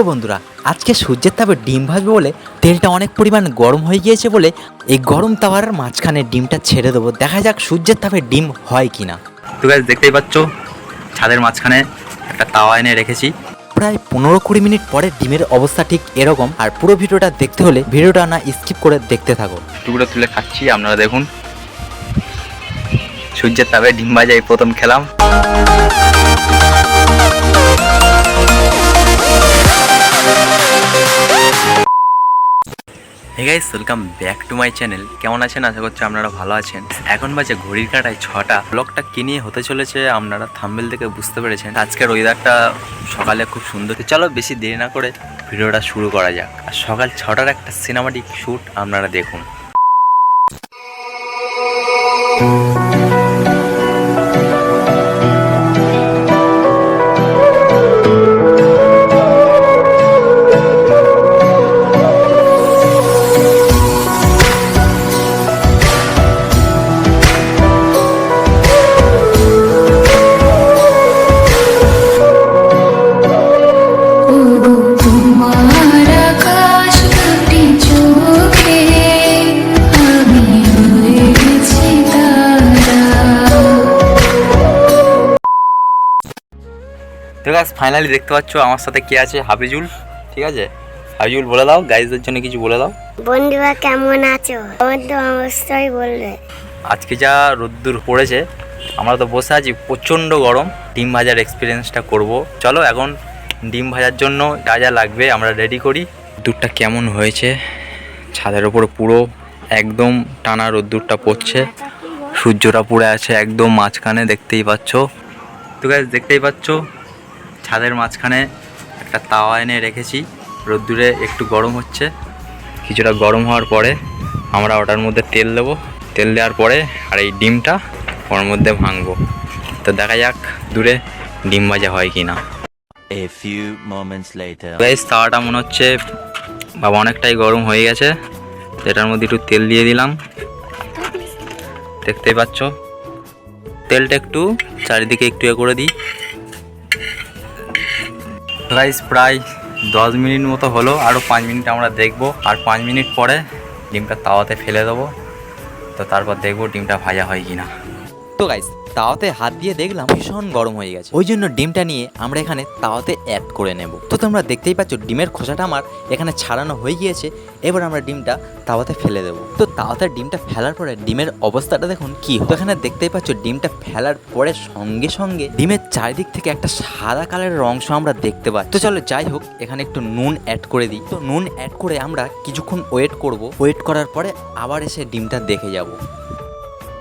তো বন্ধুরা আজকে সূর্যের তাপে ডিম ভাজবে বলে তেলটা অনেক পরিমাণ গরম হয়ে গিয়েছে বলে এই গরম তাওয়ার মাঝখানে ডিমটা ছেড়ে দেবো। দেখা যাক সূর্যের তাপে ডিম হয় কিনা। তো গাছ দেখতেই পাচ্ছ ছাদের মাঝখানে একটা তাওয়া এনে রেখেছি। প্রায় পনেরো কুড়ি মিনিট পরে ডিমের অবস্থা ঠিক এরকম। আর পুরো ভিডিওটা দেখতে হলে ভিডিওটা না স্কিপ করে দেখতে থাকো। টুকরো তুলে খাচ্ছি আপনারা দেখুন। সূর্যের তাপে ডিম ভাজা এই প্রথম খেলাম। Hey guys welcome back to my channel কেমন আছেন? আশা করছি আপনারা ভালো আছেন। এখন বাজে ঘড়ির কাটায় ছটা। ব্লকটা কি নিয়ে হতে চলেছে আপনারা থাম্বেল থেকে বুঝতে পেরেছেন। আজকের ওয়েদারটা সকালে খুব সুন্দর। চলো বেশি দেরি না করে ভিডিওটা শুরু করা যাক। আর সকাল ছটার একটা সিনেমাটিক শ্যুট আপনারা দেখুন। তো গাছ ফাইনালি দেখতে পাচ্ছ আমার সাথে কে আছে? হাবিজুল ঠিক আছে? হাবিজুল বলে দাও গাইজদের জন্য কিছু বলে দাও। বন্ধুরা কেমন আছো? আমার তো অবশ্যই বলবে। আজকে যা রোদ্দুর পড়েছে আমরা তো বসে আছি প্রচণ্ড গরম। ডিম ভাজার এক্সপিরিয়েন্সটা করব। চলো এখন ডিম ভাজার জন্য যা যা লাগবে আমরা রেডি করি। দুধটা কেমন হয়েছে? ছাদের ওপর পুরো একদম টানা রোদ্দুরটা পড়ছে। সূর্যটা পুড়ে আছে একদম মাঝখানে দেখতেই পাচ্ছ। তো গাছ দেখতেই পাচ্ছ ছাদের মাঝখানে একটা তাওয়া এনে রেখেছি। রোদ্দুরে একটু গরম হচ্ছে। কিছুটা গরম হওয়ার পরে আমরা ওটার মধ্যে তেল দেবো। তেল দেওয়ার পরে আর এই ডিমটা ওর মধ্যে ভাঙবো। তো দেখা যাক দূরে ডিম ভাজা হয় কি না. গাইস তাওয়াটা মনে হচ্ছে বাবা অনেকটাই গরম হয়ে গেছে। এটার মধ্যে একটু তেল দিয়ে দিলাম। দেখতেই পাচ্ছ? তেলটা একটু চারিদিকে একটু এ করে দিই। গাইস প্রায় দশ মিনিট মতো হলো আরও পাঁচ মিনিট আমরা দেখব। আর পাঁচ মিনিট পরে ডিমটা তাওয়াতে ফেলে দেবো। তো তারপর দেখব ডিমটা ভাজা হয় কি না তো গাইস তাওয়াতে হাত দিয়ে দেখলাম ভীষণ গরম হয়ে গেছে। ওই জন্য ডিমটা নিয়ে আমরা এখানে তাওয়াতে অ্যাড করে নেব। তো তোমরা দেখতেই পাচ্ছ ডিমের খোসাটা আমার এখানে ছাড়ানো হয়ে গিয়েছে। এবার আমরা ডিমটা তাওয়াতে ফেলে দেবো। তো তাওয়াতে ডিমটা ফেলার পরে ডিমের অবস্থাটা দেখুন কি হয়। এখানে দেখতেই পাচ্ছ ডিমটা ফেলার পরে সঙ্গে সঙ্গে ডিমের চারিদিক থেকে একটা সাদা কালারের অংশ আমরা দেখতে পাচ্ছি। তো চলো যাই হোক, এখানে একটু নুন অ্যাড করে দিই। তো নুন অ্যাড করে আমরা কিছুক্ষণ ওয়েট করব। ওয়েট করার পরে আবার এসে ডিমটা দেখে যাব।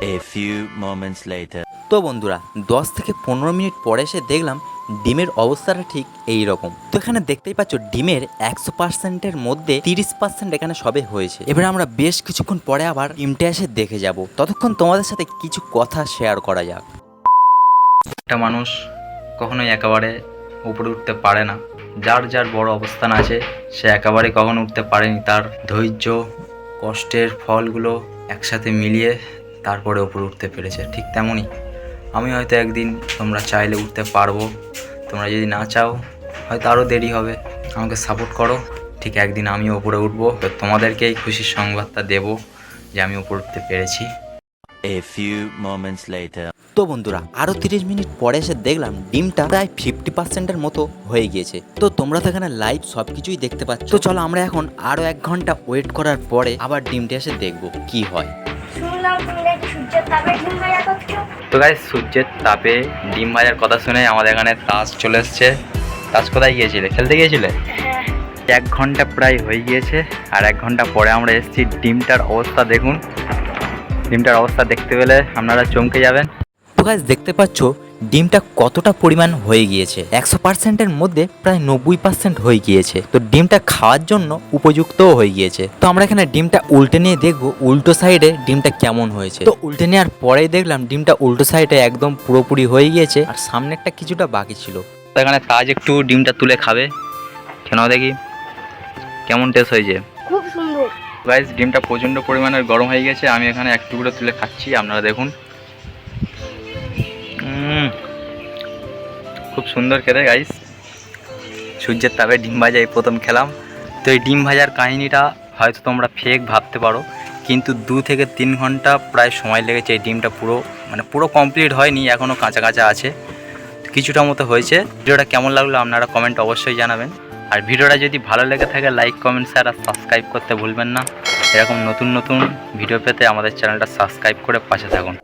A few moments later. তো বন্ধুরা দশ থেকে পনেরো মিনিট পরে এসে দেখলাম ডিমের অবস্থাটা ঠিক এই রকম তো এখানে দেখতেই পাচ্ছ ডিমের একশো পার্সেন্টের মধ্যে তিরিশ পার্সেন্ট এখানে সবে হয়েছে। এবার আমরা বেশ কিছুক্ষণ পরে আবার ডিমটা এসে দেখে যাব। ততক্ষণ তোমাদের সাথে কিছু কথা শেয়ার করা যাক। একটা মানুষ কখনোই একেবারে উপরে উঠতে পারে না। যার যার বড় অবস্থান আছে সে একেবারে কখনো উঠতে পারেনি। তার ধৈর্য কষ্টের ফলগুলো একসাথে মিলিয়ে তারপরে উপরে উঠতে পেরেছে ঠিক তেমনই। আমি হয়তো একদিন তোমরা চাইলে উঠতে পারব। তোমরা যদি না চাও হয়তো আরও দেরি হবে। আমাকে সাপোর্ট করো। ঠিক একদিন আমি উপরে উঠবো। তো তোমাদেরকেই খুশির সংবাদটা দেবো যে আমি উপরে উঠতে পেরেছি। A few moments later. তো বন্ধুরা আরও তিরিশ মিনিট পরে এসে দেখলাম ডিমটা প্রায় ফিফটি পার্সেন্টের মতো হয়ে গিয়েছে। তো তোমরা তো এখানে লাইভ সব কিছুই দেখতে পাচ্ছ। তো চলো আমরা এখন আরও এক ঘণ্টা ওয়েট করার পরে আবার ডিমটা এসে দেখব কি হয়। তো গাই সূর্যের তাপে ডিম ভাজার কথা শুনে আমাদের এখানে তাস চলে এসছে। তাস কোথায় গিয়েছিলে? খেলতে গিয়েছিলে? হ্যাঁ। এক ঘণ্টা প্রায় হয়ে গিয়েছে আর এক ঘণ্টা পরে আমরা এসেছি। ডিমটার অবস্থা দেখুন। ডিমটার অবস্থা দেখতে পেলে আপনারা চমকে যাবেন। তো গাছ দেখতে পাচ্ছ ডিমটা কতটা পরিমাণ হয়ে গিয়েছে? একশো পার্সেন্টের মধ্যে প্রায় নব্বই পার্সেন্ট হয়ে গিয়েছে। তো ডিমটা খাওয়ার জন্য উপযুক্তও হয়ে গিয়েছে। তো আমরা এখানে ডিমটা উল্টে নিয়ে দেখব উল্টো সাইডে ডিমটা কেমন হয়েছে। তো উল্টে নেওয়ার পরেই দেখলাম ডিমটা উল্টো সাইডে একদম পুরোপুরি হয়ে গিয়েছে আর সামনেরটা কিছুটা বাকি ছিল। তো এখানে তাজ একটু ডিমটা তুলে খাবে। কেন দেখি কেমন টেস্ট হয়েছে। খুব সুন্দর। গাইস ডিমটা প্রচণ্ড পরিমাণের গরম হয়ে গেছে। আমি এখানে এক টুকরো তুলে খাচ্ছি আপনারা দেখুন। খুব সুন্দর খেতে গাইস সূর্যের তাপে ডিম ভাজা এই প্রথম খেলাম। তো এই ডিম ভাজার কাহিনিটা হয়তো তোমরা ফেক ভাবতে পারো, কিন্তু দু থেকে তিন ঘণ্টা প্রায় সময় লেগেছে এই ডিমটা পুরো মানে পুরো কমপ্লিট হয়নি এখনও কাঁচা কাঁচা আছে। কিছুটা মতো হয়েছে। ভিডিওটা কেমন লাগল আপনারা কমেন্ট অবশ্যই জানাবেন। আর ভিডিওটা যদি ভালো লেগে থাকে লাইক কমেন্ট শেয়ার আর সাবস্ক্রাইব করতে ভুলবেন না। এরকম নতুন নতুন ভিডিও পেতে আমাদের চ্যানেলটা সাবস্ক্রাইব করে পাশে থাকুন।